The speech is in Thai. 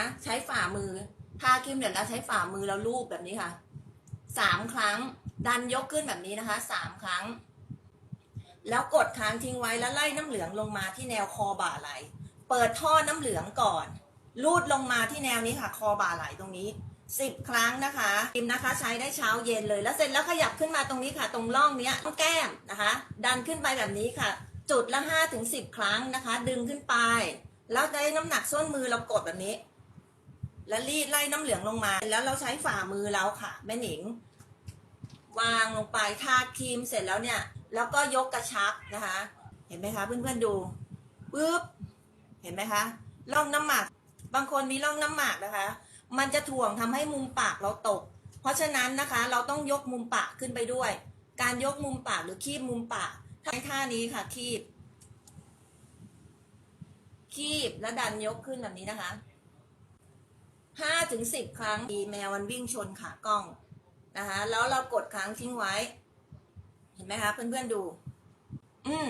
นะใช้ฝ่ามือทาครีมเสร็จแล้วใช้ฝ่ามือแล้วลูบแบบนี้ค่ะสามครั้ง ดันยกขึ้นแบบนี้นะคะสามครั้ง แล้วกดค้างทิ้งไว้แล้วไล่น้ำเหลืองลงมาที่แนวคอบ่าไหล เปิดท่อน้ำเหลืองก่อน ลูดลงมาที่แนวนี้ค่ะ คอบ่าไหลตรงนี้สิบครั้งนะคะครีมนะคะใช้ได้เช้าเย็นเลย แล้วเสร็จแล้วขยับขึ้นมาตรงนี้ค่ะ ตรงร่องเนี้ยตรงแก้มนะคะ ดันขึ้นไปแบบนี้ค่ะ จุดละห้าถึงสิบครั้งนะคะ ดึงขึ้นไป แล้วได้น้ำหนักส้นมือเรากดแบบนี้ แล้วรีดไล่น้ำเหลืองลงมา แล้วเราใช้ฝ่ามือเราค่ะ แม่หนิง วางลงไปทาครีมเสร็จแล้วเนี่ย แล้วก็ยกกระชับนะคะ เห็นไหมคะเพื่อนๆดูปึ๊บเห็นไหมคะร่องน้ำหมากบางคนมีร่องน้ำหมากนะคะ มันจะถ่วงทำให้มุมปากเราตก เพราะฉะนั้นนะคะ เราต้องยกมุมปากขึ้นไปด้วย การยกมุมปากหรือคีบมุมปากใช้ท่านี้ค่ะคีบ คีบแล้วดันยกขึ้นแบบนี้นะคะ ห้าถึงสิบครั้งดีแมวมันวิ่งชนขากล้องนะคะแล้วเรากดค้างทิ้งไว้ เห็นไหมคะเพื่อนๆดู อืม